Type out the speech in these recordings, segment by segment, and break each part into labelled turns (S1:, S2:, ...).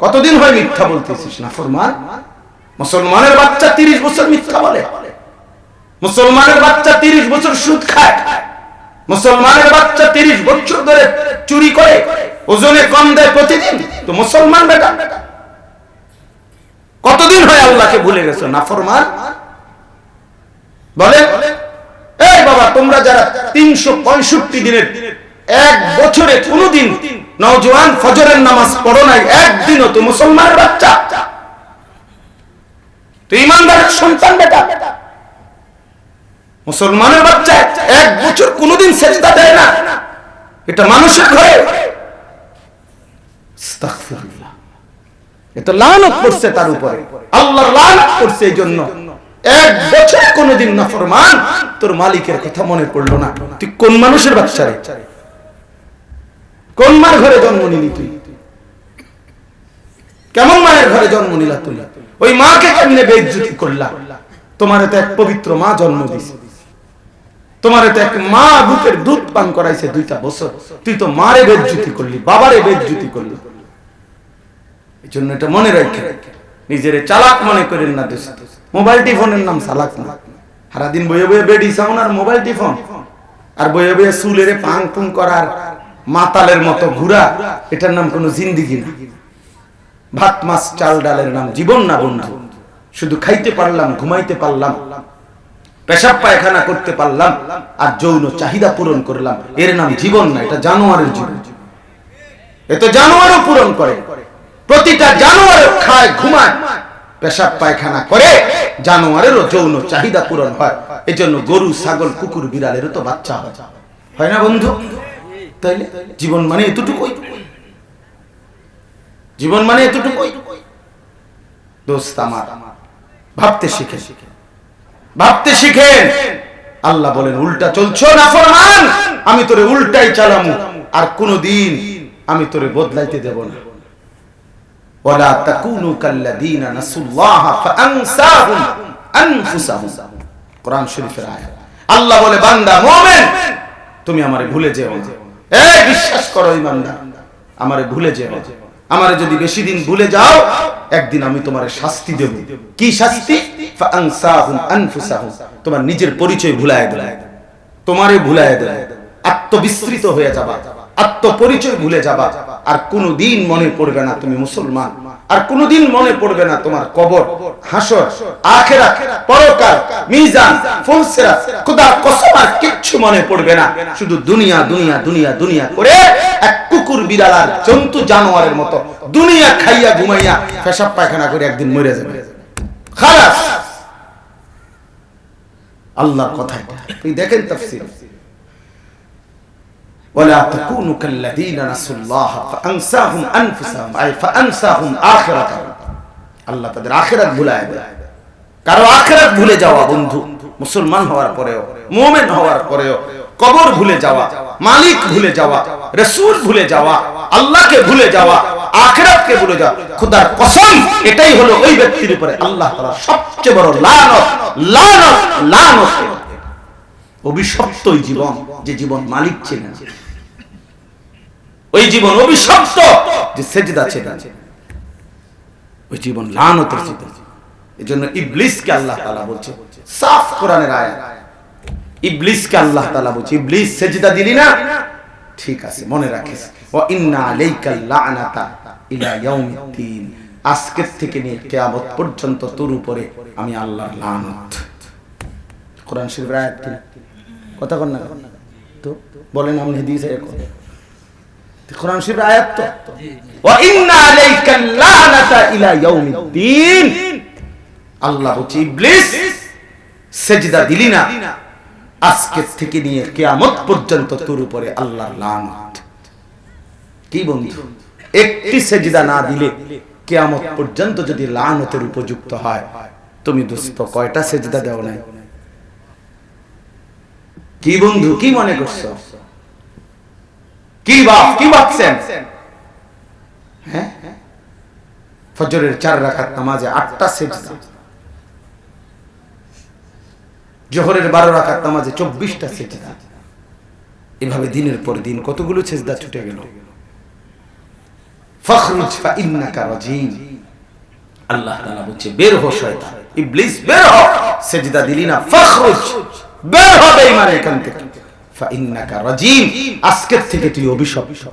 S1: কতদিন হয় মিথ্যা বলতেছিস না, ফরমান? মুসলমানের বাচ্চা তিরিশ বছর মিথ্যা বলে। মুসলমানের বাচ্চা তিরিশ বছর সুদ খায়। মুসলমানের বাচ্চা তিরিশ বছর ধরে চুরি করে, ওজনে কম দেয় প্রতিদিন। তো মুসলমান বেটা। কতদিন হয় আল্লাহকে ভুলে গেছো না, ফরমান? বলে এই বাবা, তোমরা যারা তিনশো পঁয়ষট্টি দিনের এক বছরে কোনদিন নওজোয়ান ফজরের নামাজ পড়ো নাই, একদিনও তো মুসলমানের বাচ্চা। তো ইমানদারের সন্তান বেটা। মুসলমানের বাচ্চা এক বছর কোনদিন সেজদা দেয় না। এটা মানুষের ঘরে আস্তাগফিরুল্লাহ। এ লানত করছে তার উপরে। আল্লাহ লানত করছে এই জন্য। এক বছর কোনদিন নাফরমান তোর মালিকের কথা মনে পড়ল না। তুই কোন মানুষের বাচ্চা রে? কোন মার ঘরে জন্ম নিলি তুই? কেমন মায়ের ঘরে জন্ম নিলা তুই? ওই মাকে কেমনে বেজ্জতি করলা? তোমার তো এক পবিত্র মা জন্ম দিছে। তোমার তো এক মা বুকের দুধ পান করাইছে দুইটা বছর। তুই তো মারে বেজ্জতি করলি, বাবারে বেজ্জতি করলি। এই জন্য এটা মনে রাখে নিজের চালাক মনে করেন না দোস্ত। মোবাইল টিফোনের নাম চালাক না। সারাদিন বইয়ে বইয়ে বেডি সাউন আর মোবাইল টিফোন। আর বইয়ে বইয়ে চুলের পাং পুং করার মাতালের মতো ঘুরা, এটার নাম কোনো জিন্দিগি না। ভাত, মাছ, চাল, ডালের নাম জীবন না বন্ধু। শুধু খাইতে পারলাম, ঘুমাইতে পারলাম, পেশাব, পায়খানা করতে পারলাম, আর যৌন চাহিদা পূরণ করলাম। এর নাম জীবন না, এটা জানোয়ারের জীবন। এ তো জানোয়ারও পূরণ করে। প্রতিটা জানোয়ার খায়, ঘুমায়। পেশাব, পায়খানা করে, জানোয়ারেরও যৌন চাহিদা পূরণ হয়। এজন্য গরু, ছাগল, কুকুর, বিড়ালেরও তো বাচ্চা হয়। হয় না বন্ধু? তাইলে জীবন মানে এতটুকুই। জীবন মানে এতটুকুই। দোস্ত আমার, ভাবতে শিখে ভাবতে শিখেন। আল্লাহ বলেন, উল্টা চলছো না ফরমান, আমি তোরে উল্টাই চালামু, আর কোনদিন আমি তোরে বদলাইতে দেব না। ওয়ালা তাকুনু কাল্লাযীনা নাসুল্লাহা ফাআনসাহুম আনফুসাহুম। কোরআন শরীফের আয়াত। আল্লাহ বলে, বান্দা, মুমিন, তুমি আমারে ভুলে যেও না। বিশ্বাস করো ইমানদার, আমারে ভুলে যেও। আমারে যদি বেশি দিন ভুলে যাও, একদিন আমি তোমারে শাস্তি দেব। কি শাস্তি? তোমার নিজের পরিচয় ভুলায় দেয় তোমারে ভুলায় দেয় আত্মবিস্তৃত হয়ে যাবা। আত্মপরিচয় ভুলে যাবা। আর কোনোদিন মনে পড়বে না তুমি মুসলমান। আর কোনোদিন মনে পড়বে না তোমার কবর, হাসর, আখেরাত, পরকাল, মিজান, ফুলসিরাত, খোদা কসম আর কিচ্ছু মনে পড়বে না। শুধু দুনিয়া দুনিয়া দুনিয়া দুনিয়া করে এক কুকুর, বিড়াল আর জন্তু, জানোয়ারের মতো দুনিয়া খাইয়া ঘুমাইয়া পেশাব পায়খানা করে একদিন মরে যাবে। খালাস! আল্লাহর কথা এটা। আপনি দেখেন তাফসীর। ولا تكونوا كالذين نسوا الله فانساهم انفسهم اي فانساهم اخرتهم আল্লাহ তাদের আখিরাত ভুলায় দেয় কারো আখিরাত ভুলে যাওয়া বন্ধু মুসলমান হওয়ার পরেও মুমিন হওয়ার পরেও কবর ভুলে যাওয়া মালিক ভুলে যাওয়া রাসূল ভুলে যাওয়া আল্লাহকে ভুলে যাওয়া আখিরাতকে ভুলে যাওয়া খোদার কসম এটাই হলো ওই ব্যক্তির উপরে আল্লাহ তাআলার সবচেয়ে বড় লানত লানত লানত অভিশপ্ত ওই জীবন যে জীবন মালিক ছিলেন ওই জীবন অভিশপ্ত যে সেজদা ছিলেন ওই জীবন লানতের জীবন এই জন্য ইবলিসকে আল্লাহ তাআলা বলছে সাফ কোরআনের আয়াত। ইবলিসকে আল্লাহ তাআলা বলছে ইবলিস সেজদা দিলি না? ঠিক আছে মনে রাখিস। ওয়া ইন্না আলাইকাল লানাতা ইলা ইয়াউমিদ্দিন। আজকের থেকে নিয়ে কিয়ামত পর্যন্ত তোর উপরে আমি আল্লাহর লানত। কোরআন শরীফের আয়াত কি? কথা কন না তো বলেন আপনি দিয়েছে এখন কোরআন শরীফের আয়াত তো? ওয়া ইন্না আলাইকাল লানাতা ইলা ইয়াউমিদ্দিন। আল্লাহ বলছে ইবলিস। সেজদা দিলি না। আজকে থেকে নিয়ে কিয়ামত পর্যন্ত তোর উপরে আল্লাহর লানত। কি বন্ধু? একটি সেজদা না দিলে কিয়ামত পর্যন্ত যদি লানতের উপযুক্ত হয় তুমি দুস্থ কয়টা সেজদা দেও নাই? কি বন্ধু কি মনে করছ? কি বাপ কি ভাবছেন ফজরের চার রাখাত নামাজে আটটা সেজদা। জোহরের বারো রাখাত নামাজে চব্বিশটা সেজদা। এভাবে দিনের পর দিন কতগুলো সেজদা ছুটে গেল? আল্লাহ বলছে, বের হো শয়তান। ইবলিস, বের দিলি না, ফখরুজ। বের হ বেঈমান এখান থেকে। আজকের থেকে তুই অভিশপ্ত।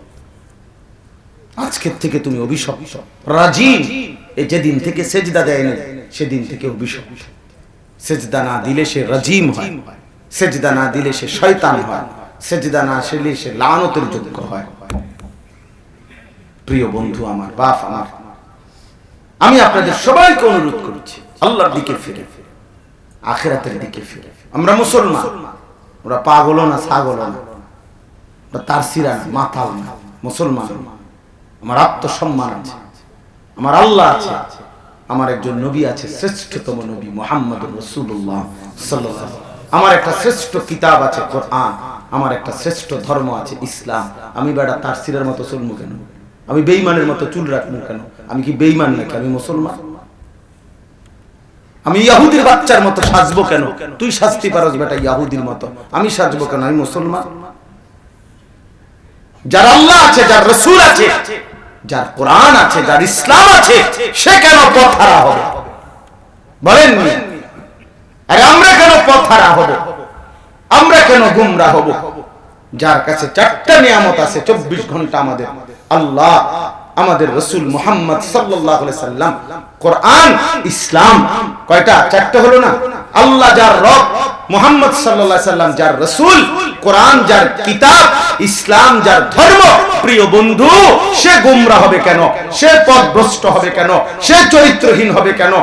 S1: আজকের থেকে তুমি অভিশপ্ত। রাজিম এই যেদিন থেকে সেজদা দেয় না সেদিন থেকে অভিশপ্ত। সেজদা না দিলে সে রাজিম হয়। সেজদা না দিলে সে শয়তান হয়। সেজদা না সে লানতের যোগ্য হয়। প্রিয় বন্ধু, আমার বাপ, আমার আমি আপনাদের সবাইকে অনুরোধ করছি, আল্লাহর দিকে ফিরে ফিরে। আখেরাতের দিকে ফিরে। আমরা মুসলমান। ওরা পাগল না ছাগল না। ওরা তারসিরা না, মাতাল না, মুসলমান। আমার আত্মসম্মান আছে, আমার আল্লাহ আছে, আমার একজন নবী আছে, শ্রেষ্ঠতম নবী মোহাম্মদ রসুল্লাহ আমার একটা শ্রেষ্ঠ কিতাব আছে আমার একটা শ্রেষ্ঠ ধর্ম আছে ইসলাম। আমি বেড়া তার সিরের মতো চলবো কেন? আমি বেইমানের মতো চুল রাখব কেন? আমি কি বেইমান নাকি? আমি মুসলমান? আমি ইয়াহুদির বাচ্চার মতো সাজবো কেন? তুই শাস্তি পারস বেটা ইয়াহুদির মতো। আমি সাজবো কেন? আমি মুসলমান। যার আল্লাহ আছে, যার রসুল আছে, যার কোরআন আছে, যার ইসলাম আছে, সে কেন পথ হারা হবে? বলেন আরে আমরা কেন পথ হারা হব? আমরা কেন গুমরা হব? যার কাছে চারটা নিয়ামত আছে, চব্বিশ ঘণ্টা আমাদের। আল্লাহ আমাদের রসুল মোহাম্মদ সাল্লাম, কোরআন, ইসলাম, কয়টা? চারটা হলো না? আল্লাহ যার রব, মোহাম্মদ সাল্লাম যার রসুল, কোরআন যার কিতাব, ইসলাম যার ধর্ম, প্রিয় বন্ধু, সে গুমরা হবে কেন? সে পদভ্রষ্ট হবে কেন? সে চরিত্রহীন হবে কেন?